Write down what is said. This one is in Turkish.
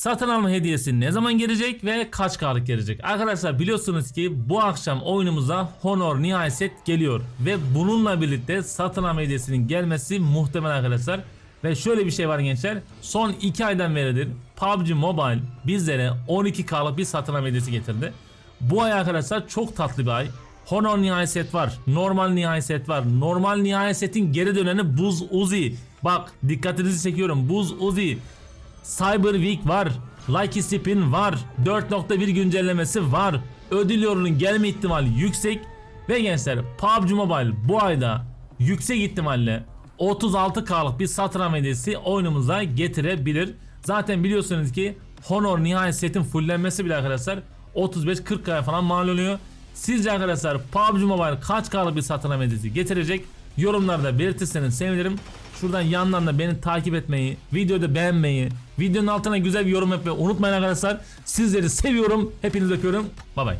satın alma hediyesi ne zaman gelecek ve kaç K'lık gelecek? Arkadaşlar biliyorsunuz ki bu akşam oyunumuza Honor nihai set geliyor. Ve bununla birlikte satın alma hediyesinin gelmesi muhtemel arkadaşlar. Ve şöyle bir şey var gençler. Son 2 aydan beridir PUBG Mobile bizlere 12K'lık bir satın alma hediyesi getirdi. Bu ay arkadaşlar çok tatlı bir ay. Honor nihai set var. Normal nihai set var. Normal nihai setin geri döneni Buz Uzi. Bak dikkatinizi çekiyorum. Buz Uzi. Cyber Week var. Lucky Spin var. 4.1 güncellemesi var. Ödül yorunun gelme ihtimali yüksek. Ve gençler PUBG Mobile bu ayda yüksek ihtimalle 36K'lık bir alma hediyesi oyunumuza getirebilir. Zaten biliyorsunuz ki Honor nihai setin fullenmesi bile arkadaşlar 35-40K falan mal oluyor. Sizce arkadaşlar PUBG Mobile kaç K'lık bir alma hediyesi getirecek? Yorumlarda belirtirseniz sevinirim. Şuradan yandan da beni takip etmeyi, videoda beğenmeyi, videonun altına güzel bir yorum yapmayı unutmayın arkadaşlar. Sizleri seviyorum. Hepinizi öpüyorum. Bay bay.